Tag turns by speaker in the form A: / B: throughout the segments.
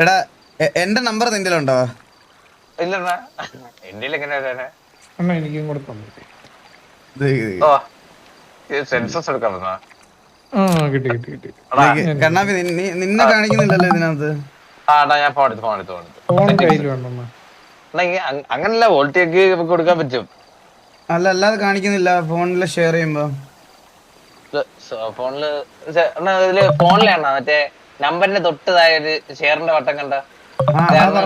A: എടാ എന്റെ നമ്പർ നിന്റെ ഉണ്ടോ
B: ഇല്ലണ്ണ എന്റെ എങ്ങനെ വരാനാ
C: അണ്ണാ എനിക്കും കൂടെ തന്നു.
B: ഓ ഇത് സെൻസസ് എടുക്കാൻ വന്നാ
C: കിട്ടി കിട്ടി കിട്ടി.
A: കണ്ണാപ്പി നിന്നെ കാണിക്കുന്നില്ലല്ലോ ഇതിനകത്ത്.
B: ആടാ ഞാൻ ഫോൺ എടുത്ത് ഫോൺ എടുത്ത് ഫോൺ എടുത്ത് അങ്ങനല്ല വോൾട്ടിയൊക്കെ നമുക്ക് കൊടുക്കാൻ പറ്റും.
A: അല്ല അല്ലാതെ കാണിക്കുന്നില്ല ഫോണിൽ ഷെയർ ചെയ്യുമ്പോ.
B: ഫോണിൽ ഫോണിലാണോ മറ്റേ നമ്പറിന്റെ തൊട്ടതായ ഒരു ഷെയറിന്റെ വട്ടം കണ്ട. നമ്പർ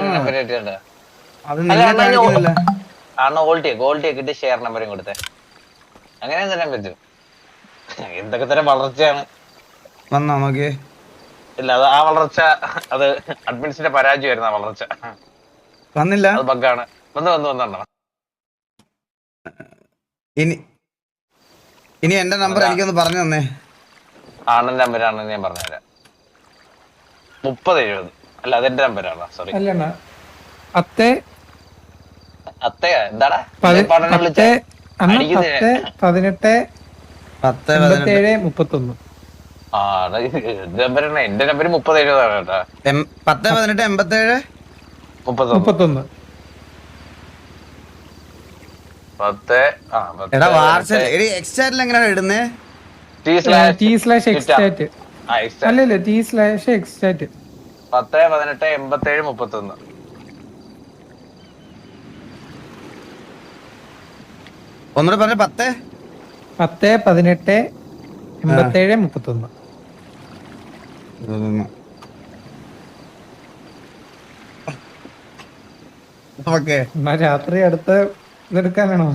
B: അണ്ണാ, ഗോൾട്ടിയൊക്കെ ഷെയർ നമ്പറും കൊടുത്തേ. അങ്ങനെ തരാൻ പറ്റും? എന്തൊക്കെ തരം വളർച്ചയാണ്?
A: വന്നാ നോക്കിയേ.
B: ഇല്ല അത് ആ വളർച്ച അത് അഡ്മിൻസിന്റെ പരാജയമായിരുന്നു ആ വളർച്ച.
A: വന്നില്ല.
B: അത് ബഗ്ഗാണ് വന്ന് വന്ന് വന്നോ
A: ഇനി ഇനി എന്റെ നമ്പർ എനിക്കൊന്ന് പറഞ്ഞു തന്നേ.
B: നമ്പർ ആണെന്ന് ഞാൻ പറഞ്ഞുതരാം. മുപ്പത് എഴുപത്. അല്ല അതെന്റെ ആണോ? സോറി
C: അല്ലണ്ണ അത്തെ
B: എന്താടാ?
C: പത്ത് പതിനെട്ട്. മുപ്പത്തൊന്ന്.
B: എന്റെ നമ്പർ മുപ്പത് എഴുപതാണ് കേട്ടാ.
A: എം- പത്ത് പതിനെട്ട് എൺപത്തേഴ്?
B: മുപ്പത്തൊന്ന്.
C: മുപ്പത്തൊന്ന്.
B: പത്ത് ആ
A: എടാ എക്സ്റ്റാറ്റിൽ എങ്ങനെയാണ് ഇടുന്നത്
B: ടി സ്ലാഷ്
C: ടി സ്ലാഷ് എക്സ്റ്റാറ്റ്
B: ആ എക്സ്ട്രാ
C: അല്ലല്ല ടി സ്ലാഷ് എക്സ്റ്റാറ്റ്
B: പത്ത് പതിനെട്ട് എൺപത്തേഴ് മുപ്പത്തൊന്ന്.
A: ഒന്നുകൂടെ പറഞ്ഞ പത്ത്?
C: പത്ത് പതിനെട്ട് എൺപത്തേഴ് മുപ്പത്തൊന്ന്.
A: ഓക്കെ.
C: എന്നാ രാത്രി അടുത്ത് ഇതെടുക്കാനാണോ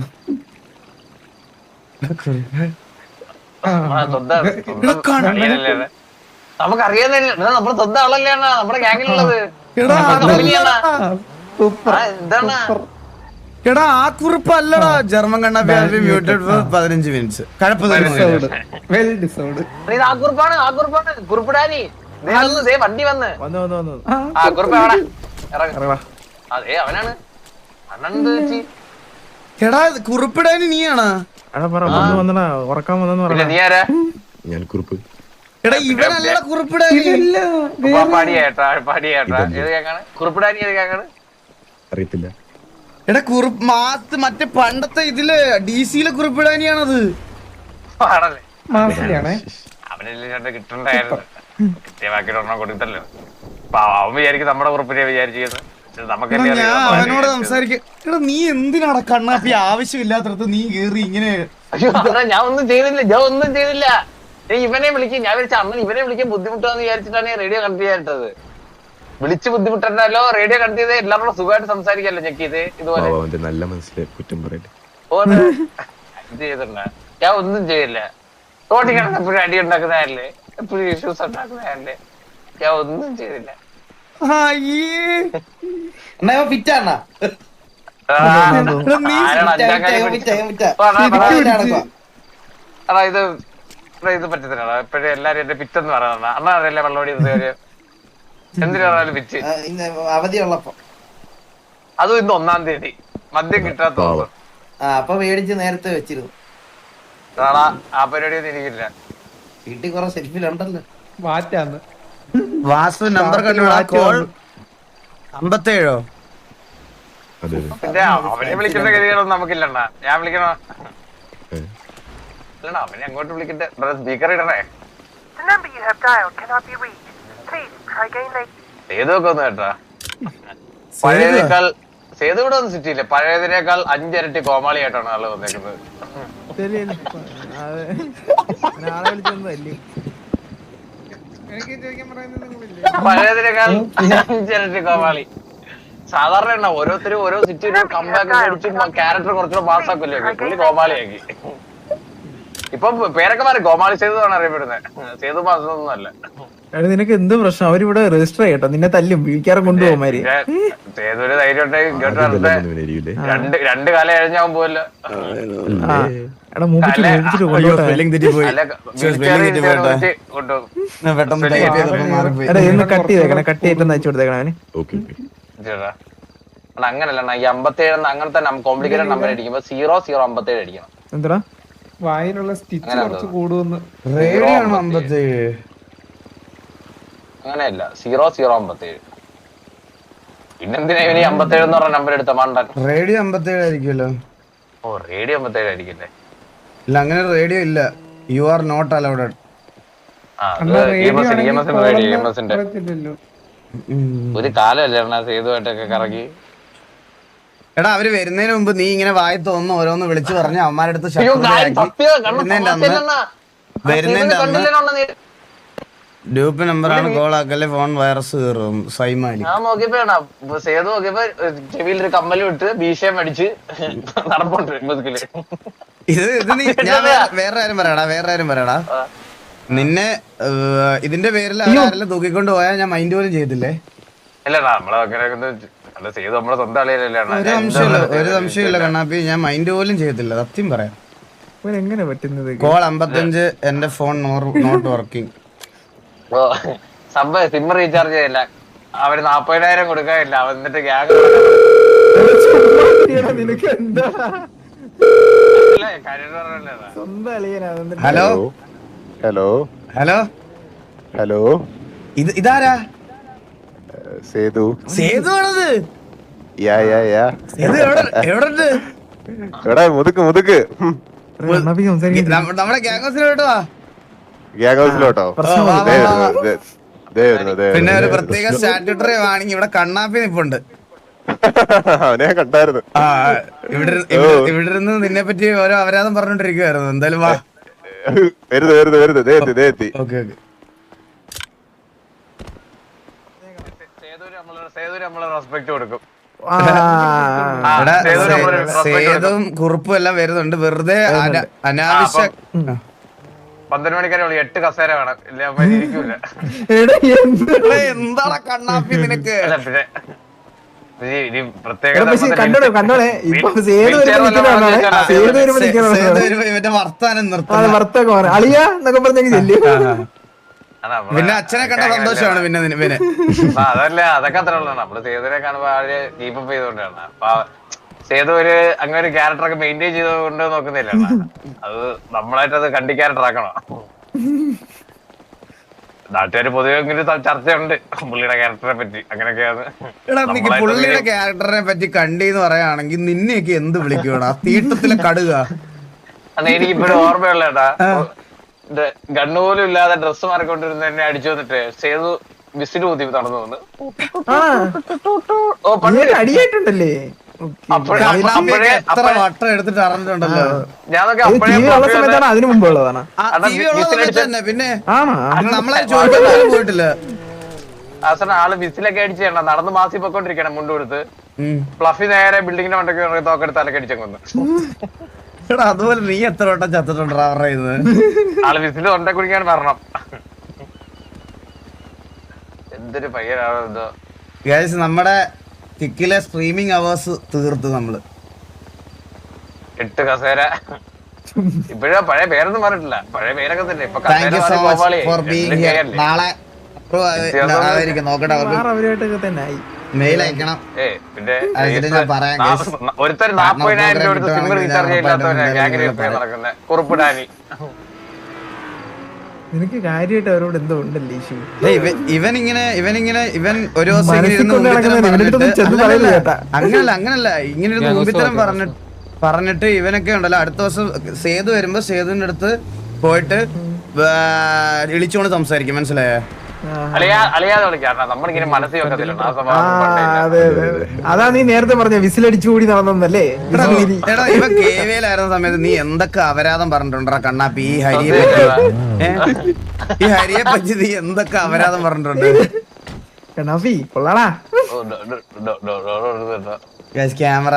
C: ആ,
B: ആ, സ്വന്തം-? നമുക്കറിയാന്നില്ല നമ്മുടെ സ്വന്തം ആളല്ലേ നമ്മുടെ ഗ്യാങ്ങിലുള്ളത്. എന്താണ്
A: എടാ ആ കുറിപ്പ് അല്ലടാ ജർമ്മൻ കണ്ണാപ്പി മ്യൂട്ടഡ് ഫോർ പതിനഞ്ച് മിനിറ്റ്സ്
B: വന്ന് വണ്ടി അതെ അവനാണ്.
A: എടാ കുറിപ്പിടാൻ നീയാണ്.
D: ഞാൻ കുറിപ്പ്.
A: എടാ
D: അറിയത്തില്ല.
A: എടാ കുറിപ്പ് മാസ് മറ്റേ പണ്ടത്തെ ഇതിൽ ഡി സിയിലെ കുറിപ്പിടാനിയാണത് അവനോട് സംസാരിക്ക നീ എന്തിനാടാ കണ്ണാപ്പി ആവശ്യമില്ലാത്തടത്ത് നീ കേറി ഇങ്ങനെ
B: ഞാൻ ഒന്നും ചെയ്തില്ല. ഞാൻ ഒന്നും ചെയ്തില്ല. ഇവനെ വിളിക്കും ഞാൻ വിളിച്ച അമ്മ ഇവനെ വിളിക്കാൻ ബുദ്ധിമുട്ടാന്ന് വിചാരിച്ചിട്ടാണ് ഈ റേഡിയോ കണക്ട് ചെയ്യാനിട്ടത് വിളിച്ച് ബുദ്ധിമുട്ടല്ലോ റേഡിയോ കണക്ട് ചെയ്ത് എല്ലാവരോടും സുഖമായിട്ട് സംസാരിക്കല്ലോ ചെക്ക് ചെയ്ത് ഇതുപോലെ
D: നല്ല മനസ്സിലെ കുറ്റം പറയട്ടെ
B: ഓന് ഇത് ചെയ്തിട്ടുണ്ട ഞാൻ ഒന്നും ചെയ്യില്ല തോട്ടി കിടന്ന് എപ്പോഴും അടി ഉണ്ടാക്കുന്നതല്ലേ എപ്പോഴും ഇഷ്യൂസ് ഉണ്ടാക്കുന്നതല്ലേ ഞാൻ ഒന്നും ചെയ്തില്ല അതായത്. അതാ ഇത് ഇത് പറ്റത്തില്ല എപ്പോഴും എല്ലാരും എന്റെ പിറ്റെന്ന് പറയുന്ന അണ്ണാ അതല്ലേ വെള്ളോടി എന്തിനു പിച്ച് പിറ്റ്
E: അവധിയുള്ളപ്പോ
B: അതും ഇന്ന് ഒന്നാം തീയതി. മദ്യം കിട്ടാത്ത
E: അപ്പൊ മേടിച്ച് നേരത്തെ വെച്ചിരുന്നു.
B: ആ പരിപാടി ഒന്നും എനിക്കില്ല.
E: വീട്ടിൽ കുറെ സെൽഫിലുണ്ടല്ലോ
C: വാറ്റാന്ന്.
A: വാസു നമ്പർ കണ്ടുവിടാ കോൾ അമ്പത്തേഴോ?
B: അവനെ വിളിക്കുന്ന ഗതികളൊന്നും നമുക്കില്ലണ്ണ. ഞാൻ വിളിക്കണോ. അവനെ അങ്ങോട്ട് വിളിക്കട്ടെ. സ്പീക്കർ ഇടണേ.
F: The number you have dialed cannot be reached. Please try again later.
B: സേതുവൊക്കെ ഒന്ന് കേട്ടാ. പഴയതിനേക്കാൾ സേതു ഇവിടെ ഒന്നും സിറ്റിയില്ല. പഴയതിനേക്കാൾ അഞ്ചിരട്ടി കോമാളിയായിട്ടാണ് ആൾ വന്നേക്കുന്നത്. പഴയതിനേക്കാൾ അഞ്ചിരട്ടി കോമാളി. സാധാരണ എണ്ണ ഓരോരുത്തരും ഓരോ സിറ്റിയിലും കമ്പാക്ക് അടിച്ച് ക്യാരക്ടർ കുറച്ചുകൂടെ പാസ്സാക്കില്ലേ പുള്ളി കോമാളിയാക്കി. ഇപ്പൊ പേരൊക്കെ മാറി ഗോമാളി സേതു ആണ് അറിയപ്പെടുന്നത് സേതു മാസം അല്ല
G: എടാ നിനക്ക് എന്ത് പ്രശ്നം? അവരിവിടെ രജിസ്റ്റർ ചെയ്യട്ടോ. നിന്നെ തല്ലും. വീക്കാരെ കൊണ്ടുപോകുമാര്
B: സേതുവിന് ധൈര്യം ഉണ്ടെങ്കിൽ? രണ്ട് രണ്ട് കാലം എഴഞ്ഞാവും പോവല്ലോ.
G: കട്ട്. ചെയ്തേക്കണേ. കട്ട് ചെയ്തിട്ട് അയച്ചു കൊടുത്തേക്കണേ
B: അങ്ങനല്ല ഈ അമ്പത്തേഴ് അങ്ങനത്തെ കോംപ്ലിക്കേറ്റഡ് നമ്പർ അടിക്കുമ്പോ സീറോ സീറോ അമ്പത്തേഴ് അടിക്കണം.
G: എന്താ
C: വായിലുള്ള സ്റ്റിച്ച് കുറച്ച് കൂടുമെന്ന്.
A: റേഡിയാണ് ആണ് അമ്പത്തേഴ്?
B: അങ്ങനെയല്ല. സീറോ സീറോ അമ്പത്തേഴ്. പിന്നെന്തിനാ ഇവന് അമ്പത്തേഴ് എന്ന് പറഞ്ഞ നമ്പർ എടുത്ത മണ്ടൻ?
A: റേഡിയോ അമ്പത്തേഴ് ആയിരിക്കുമല്ലോ
B: ഓ റേഡിയോ അമ്പത്തേഴ് ആയിരിക്കില്ലേ
A: ഇല്ല അങ്ങനെ റേഡിയോ ഇല്ല. യു ആർ നോട്ട് അലൗഡ്
B: ഒരു കാലമല്ലേ സേതുമായിട്ടൊക്കെ കറങ്ങി.
A: എടാ അവർ വരുന്നതിന് മുമ്പ് നീ ഇങ്ങനെ വായി തോന്നുന്നു ഓരോന്ന് വിളിച്ചു പറഞ്ഞ് അവന്മാരുടെ അടുത്ത് വരുന്നതിന്റെ അന്ന് ഗ്രൂപ്പ് നമ്പറാണ് കോൾ ആക്കല്ലേ ഫോൺ വൈറസ് കയറും സൈമാലി
B: ഞാൻ നോക്കിയപ്പോ സേതു നോക്കിയപ്പോ ചെവിയിൽ ഒരു കമ്മൽ ഭീഷയം അടിച്ച് നടപ്പുണ്ട്
A: ഇത് ഇത് നീ ഞാൻ വേറെ- ആരും പറയടാ വേറെ ആരും പറയടാ. നിന്നെ ഇതിന്റെ പേരിൽ ആരെല്ലാം തൂക്കിക്കൊണ്ട് പോയാൽ ഞാൻ മൈൻഡ് പോലും ചെയ്തില്ലേ
B: നമ്മളെ അല്ല സേതു സ്വന്തം
A: ഒരു സംശയമില്ല ഒരു സംശയമില്ല കണ്ണാപ്പി ഞാൻ മൈൻഡ് പോലും ചെയ്തില്ല സത്യം പറയാം.
G: എങ്ങനെ പറ്റുന്നത്?
A: കോൾ അമ്പത്തഞ്ച് എന്റെ ഫോൺ നോട്ട് വർക്കിംഗ്.
B: സംഭവം സിം റീചാർജ് ചെയ്യില്ല. അവർ നാപ്പതിനായിരം കൊടുക്കാനില്ല അവൻ എന്നിട്ട് ഗ്യാങ്
G: നിനക്ക് എന്താ?
B: കാര്യം പറഞ്ഞല്ലേ
G: സ്വന്തം അളിയനാ. എന്നിട്ട്
A: ഹലോ?
D: ഹലോ?
A: ഹലോ?
D: ഹലോ?
A: ഇത് ഇതാരാ?
D: സേതു.
A: സേതു ആണത്
D: യാ യാ യാ.
A: സേതു എവിടെ എവിടെ ഉണ്ട്
D: എടാ മുതുക്ക് മുതുക്ക്.
A: നമ്മുടെ ഗ്യാങ് ഹൗസിലോട്ടോ
D: ഗ്യാങ് ഹൗസിലോട്ടോ
A: പിന്നെ ഒരു പ്രത്യേക സ്റ്റാറ്റ്യൂട്ടറി ആണെങ്കിൽ ഇവിടെ കണ്ണാപ്പി നിപ്പുണ്ട്.
D: അവനെ കണ്ടായിരുന്നു.
A: ഇവിടെ ഇരുന്ന് നിന്നെ പറ്റി ഓരോ അപരാധം പറഞ്ഞോണ്ടിരിക്കുവായിരുന്നു. എന്തായാലും വാ.
D: വരുത് വരുത് വരുത് ദേ എത്തി ദേ എത്തി.
A: ഓക്കെ ഓക്കെ
B: സേതുവിന് നമ്മൾ സേതുവിന് നമ്മൾ റെസ്പെക്ട് കൊടുക്കും.
A: സേതും കുറുപ്പും എല്ലാം വരുന്നുണ്ട്. വെറുതെ അന- അനാവശ്യ
B: പന്ത്രണ്ട് മണിക്കാരെ എട്ട് കസേര വേണം. ഇല്ല അവൻ ഇരിക്കൂല.
G: എടാ, എന്ത്?
A: എടാ, എന്താടാ കണ്ണാപ്പി നിനക്ക്? വർത്താനം
G: അളിയ എന്നൊക്കെ പറഞ്ഞെങ്കിൽ ചെല്ലു.
A: പിന്നെ അച്ഛനെ കണ്ട സന്തോഷമാണ് പിന്നെ നിന- പിന്നെ.
B: അതല്ല അതൊക്കെ അത്ര ഉള്ളതാണ്. നമ്മൾ സേതുവിനെ കാണുമ്പോ അവർ കീപ്പപ്പ് ചെയ്തോണ്ടാണ് അപ്പൊ സേതു ഒരു അങ്ങനെ ഒരു ക്യാരക്ടർ ഒക്കെ മെയിന്റെയിൻ ചെയ്തുകൊണ്ട് നോക്കുന്നില്ല അത് നമ്മളായിട്ട് അത് കണ്ടി ക്യാരക്ടർ ആക്കണം. നാട്ടുകാര് പൊതുവെ ചർച്ചയുണ്ട്. പുള്ളിയുടെ ക്യാരക്ടറെ പറ്റി. അങ്ങനെയൊക്കെയാണ്.
A: പുള്ളിയുടെ ക്യാരക്ടറിനെ പറ്റി കണ്ടി എന്ന് പറയുകയാണെങ്കിൽ നിന്നെയൊക്കെ എന്ത് വിളിക്കണം തീട്ടത്തിലെ കടുക.
B: അന്ന് എനിക്ക് ഇപ്പോഴും ഓർമ്മയുള്ളേട്ടാ ഗണ്ണു പോലും ഇല്ലാതെ ഡ്രസ് മാറിക്കൊണ്ടിരുന്ന എന്നെ അടിച്ചു വന്നിട്ട് സേതു വിസിൽ ഊതി നടന്നു വന്ന്. ഓ പണ്ട്
G: അടിയായിട്ടുണ്ടല്ലേ? അതിനു
A: പിന്നെ നമ്മളെ ചോദിക്കാൻ പോയിട്ടില്ല.
B: അവസാനം ആൾ വിസിലൊക്കെ അടിച്ച് ചെയ്യണം നടന്ന് മാസി പൊക്കോണ്ടിരിക്കണം
A: മുണ്ടുകൊടുത്ത്.
B: പ്ലഫി നേരെ ബിൽഡിങ്ങിന്റെ മണ്ടൊക്കെ തോക്കെടുത്ത് അലക്കടിച്ചു കൊന്നു
A: എടാ അതുപോലെ നീ എത്ര വട്ടം ചത്തിട്ടുണ്ടാ പറയുന്നത്
B: ആൾ വിസിൽ തൊണ്ട കുടിക്കാൻ വരണം. എന്തൊരു പയ്യനാണോ
A: ഗൈസ് നമ്മുടെ കിക്കിലെ സ്ട്രീമിംഗ് അവേഴ്സ് തീർത്തു നമ്മൾ.
B: എട്ട് കസേര. ഇപ്പോഴാ പഴയ പേരൊന്നും പറഞ്ഞിട്ടില്ല. പഴയ പേരൊക്കെ തന്നെ. ഇപ്പൊ
A: thank you so much for being here നാളെ ആയിരിക്കും. നോക്കട്ടെ അവർക്ക്. മെയിൽ അയക്കണം.
B: പിന്നെ. ഒരുത്തർ നാപ്പതിനായിരം രൂപ സിം റീചാർജ് കുറുപ്പിടാനി
G: നിനക്ക് കാര്യമായിട്ട് അവരോട് എന്തോ ഉണ്ടല്ലേ ഇഷ്യൂ
A: ഇവൻ- ഇവൻ ഇങ്ങനെ ഇവൻ ഇങ്ങനെ ഇവൻ ഒരു ദിവസം. അങ്ങനല്ല. അങ്ങനല്ല ഇങ്ങനെ ഒരു ഊമ്പിത്തരം പറഞ്ഞിട്ട് പറഞ്ഞിട്ട് ഇവനൊക്കെ ഉണ്ടല്ലോ. അടുത്ത ദിവസം സേതു വരുമ്പോ സേതുവിന്റെ അടുത്ത് പോയിട്ട് വിളിച്ചുകൊണ്ട് ഇളിച്ചുകൊണ്ട് സംസാരിക്കും. മനസ്സിലായോ?
G: അതെ. നീ നേരത്തെ പറഞ്ഞ വിസിലടിച്ചു കൂടി നടന്നല്ലേ
A: എടാ ഇവ കേവയിലായിരുന്ന സമയത്ത് നീ എന്തൊക്കെ അപരാധം പറഞ്ഞിട്ടുണ്ടാ കണ്ണാപ്പി ഈ ഹരിയെ പറ്റി. ഈ ഹരിയെ പറ്റി നീ എന്തൊക്കെ അപരാധം പറഞ്ഞിട്ടുണ്ട്?
G: കണ്ണാഫി കൊള്ളാടാ.
A: ക്യാമറ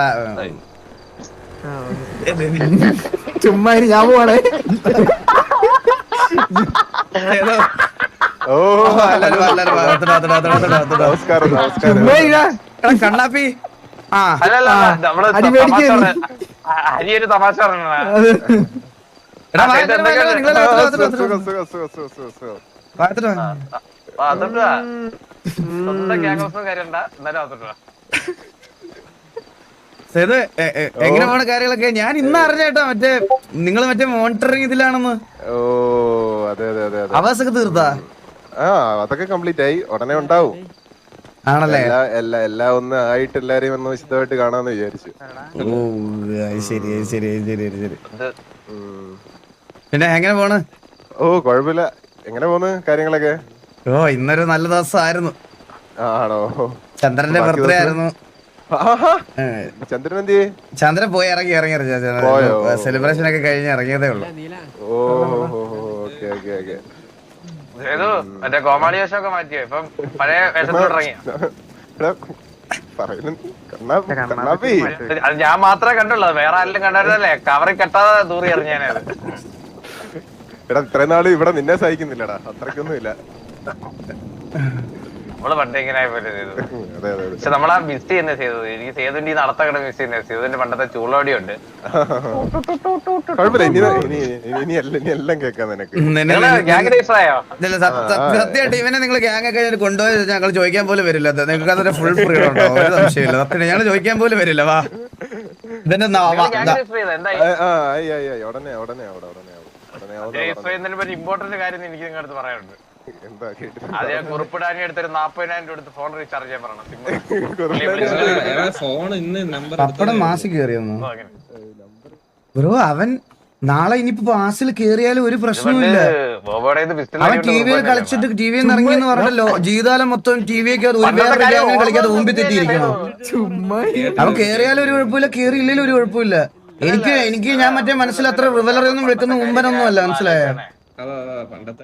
G: ചുമ്മാ ഞാൻ പോവാണേ.
D: ഓ നമസ്കാരം നമസ്കാരം.
A: കണ്ണാപ്പി. ആ
B: തമാശ ഹരി ഒരു
A: സേതു എങ്ങനെ പോണ കാര്യങ്ങളൊക്കെ? ഞാൻ ഇന്ന് അറിഞ്ഞേട്ടോ മറ്റേ നിങ്ങൾ മറ്റേ മോണിറ്ററിങ് ഇതിലാണെന്ന്.
D: ഓ അതെ അതെ അതെ അതെ.
A: അവാസൊക്കെ തീർത്താ?
D: ആ അതൊക്കെ കംപ്ലീറ്റ് ആയി ഉടനെ ഉണ്ടാവും
A: ആണല്ലേ
D: എല്ലാ ഒന്ന് ആയിട്ട് എല്ലാരെയും ഒന്ന് വിശദമായിട്ട് കാണാന്ന് വിചാരിച്ചു
A: ഓ ശരി ശരി ശരി ശരി പിന്നെ എങ്ങനെ പോണ്
D: ഓ കുഴപ്പമില്ല എങ്ങനെ പോന്ന് കാര്യങ്ങളൊക്കെ
A: ഓ ഇന്നൊരു നല്ല ദിവസമായിരുന്നു
D: ആയിരുന്നു ആണോ
A: ചന്ദ്രന്റെ ബർത്ത്ഡേ ആയിരുന്നു
D: ചന്ദ്രൻ എന്ത്
A: ചന്ദ്രൻ പോയി ഇറങ്ങി ഇറങ്ങി? സെലിബ്രേഷൻ ഒക്കെ കഴിഞ്ഞ് ഇറങ്ങിയതേ ഉള്ളൂ
D: ഓ ഓക്കെ ഓക്കെ ഓക്കെ
B: ഏതോ മറ്റേ കോമാളി വേഷമൊക്കെ മാറ്റിയോ? ഇപ്പം പഴയ
D: കണ്ണാ- കണ്ണാപ്പി
B: അത് ഞാൻ മാത്രമേ കണ്ടുള്ളൂ. വേറെ ആരെങ്കിലും കണ്ടായിരുന്നല്ലേ? കവറിൽ കെട്ടാതെ ദൂറി എറിഞ്ഞാനത്
D: എടാ ഇത്രയും നാൾ ഇവിടെ നിന്നെ സഹിക്കുന്നില്ലടാ. അത്രക്കൊന്നുമില്ല ഇല്ല
B: നമ്മൾ പണ്ട് ഇങ്ങനെ പോലെ ചെയ്തു
D: അതെ അതെ അതെ
B: പക്ഷെ നമ്മളാ മിസ് ചെയ്യുന്ന ചെയ്തത് എനിക്ക് സേതുവിന്റെ ഈ നടത്തക്കട മിസ് ചെയ്യുന്ന സേതുവിന്റെ പണ്ടത്തെ
A: ചൂളോടി ഉണ്ട് സത്യമായിട്ട് ഇവനെ നിങ്ങൾ ഗ്യാങ് ഒക്കെ കഴിഞ്ഞ് കൊണ്ടുപോയി ഞങ്ങൾ ചോദിക്കാൻ പോലും വരില്ല നിങ്ങൾക്ക് അതൊരു ഫുൾ ഫ്രീഡം ഉണ്ടോ ഒരു സംശയമില്ല സത്യം ഞങ്ങൾ ചോദിക്കാൻ പോലും വരില്ല വാ ഇതിന്റെ
D: ആ, ആ ഉടനെ ഉടനെ ഉടനെ. ഉടനെ
B: ഇമ്പോർട്ടന്റ് കാര്യം എനിക്ക് നിങ്ങളുടെ അടുത്ത് പറയാനുണ്ട് അത് ഞാൻ കുറിപ്പിടാനി എടുത്തൊരു നാപ്പതിനായിരം രൂപ എടുത്ത് ഫോൺ റീചാർജ് ചെയ്യാൻ പറയണം
H: ഫോൺ ഇന്ന് നമ്പർ
A: പപ്പടം മാസി ബ്രോ അവൻ നാളെ ഇനിയിപ്പോ ബാസിൽ കേറിയാലും ഒരു പ്രശ്നവുമില്ല. അവൻ ടി വിയിൽ കളിച്ചിട്ട് ടി വിയിൽ നിന്ന് ഇറങ്ങിയെന്ന് പറഞ്ഞല്ലോ ജീവിതകാലം മൊത്തം ടി വി ഒക്കെ ഒരു വേറെ കളിക്കാതെ മുമ്പിൽ തെറ്റിയിരിക്കണം. അവൻ കേറിയാലും ഒരു കുഴപ്പമില്ല കേറിയില്ലെങ്കിലും ഒരു കുഴപ്പമില്ല. എനിക്ക് എനിക്ക് ഞാൻ മറ്റേ മനസ്സിൽ അത്ര റിവലറി ഒന്നും വെക്കുന്ന മുമ്പനൊന്നും അല്ല മനസ്സിലായ?
H: അതാ അതാ പണ്ടത്തെ